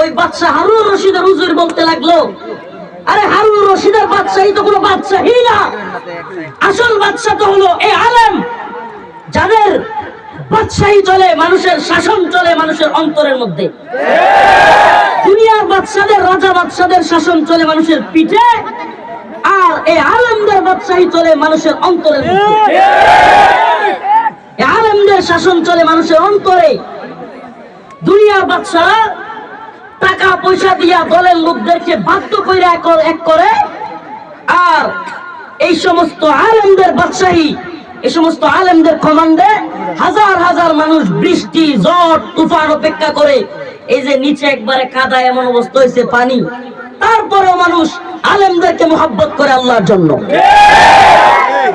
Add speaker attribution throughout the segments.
Speaker 1: ওই বাচ্চা হারুন রশিদের হুজুর বলতে লাগল, আরে হারুন রশিদের বাদশাহী তো কোনো বাদশাহী না। আসল বাদশা তো হলো এই আলেম, যাদের বাদশাহী চলে মানুষের শাসন চলে মানুষের অন্তরের মধ্যে। দুনিয়ার বাদশাদের রাজা বাদশাদের শাসন চলে মানুষের পিঠে, আর এই আলেমদের বাদশাহী চলে মানুষের অন্তরের মধ্যে। আলেমদের শাসন চলে মানুষের অন্তরে। দুনিয়ার বাদশারা টাকা পয়সা দিয়া দলের লোকদেরকে বাধ্য করে এক করে আর এই সমস্ত আলেমদের বাদশাহী এই সমস্ত আলেমদের কমান্ডে হাজার হাজার মানুষ বৃষ্টি ঝড় তুফান অপেক্ষা করে এই যে নিচে একবারে কাদা এমন অবস্থা হয়েছে পানি তারপরেও মানুষ আলেমদেরকে মোহাব্বত করে আল্লাহর জন্য।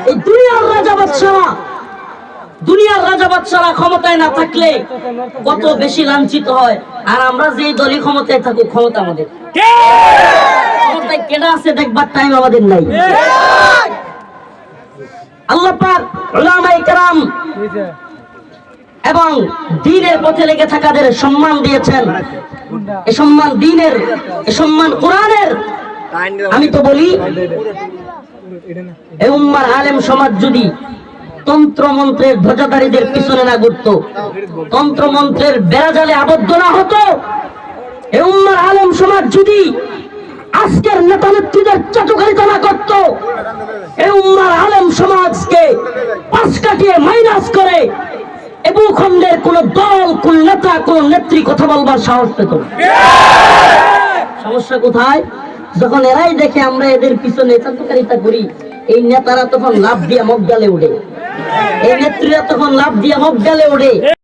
Speaker 1: এই দুনিয়ার রাজা রাজা বাদশারা ক্ষমতায় না থাকলে কত বেশি লাঞ্ছিত হয়। আর আমরা যেই দলই ক্ষমতায় থাকুক, ক্ষমতা আমাদের। ক্ষমতায় কেনা আছে দেখবার টাইম আমাদের নাই। আল্লাহ পাক উলামায়ে কেরাম এবং দিনের পথে লেগে থাকাদের সম্মান দিয়েছেন। এ সম্মান দিনের, এ সম্মান কোরআনের। আমি তো বলি, এ উম্মার আলেম সমাজ যদি তন্ত্র মন্ত্রের ধ্বজাধারীদের পিছনে না ঘুরত। তন্ত্র মন্ত্রের বেড়াজালে আবদ্ধ না হতো। এ উম্মার আলেম সমাজ যদি আজকের নেতা নেত্রীদের চাটুকারিতা না করত, এ উম্মার আলেম সমাজকে পাশ কাটিয়ে মাইনাস করে কোন দল, কোন নেতা, কোন নেত্রী কথা বলবার সাহস পেত সমস্যা কোথায়? যখন এরাই দেখে আমরা এদের পিছনে চাটুকারিতা করি, এই নেতারা তখন লাভ দিয়ে মগডালে উঠে। এই নেত্রীরা তখন লাভ দিয়ে মগডালে ওঠে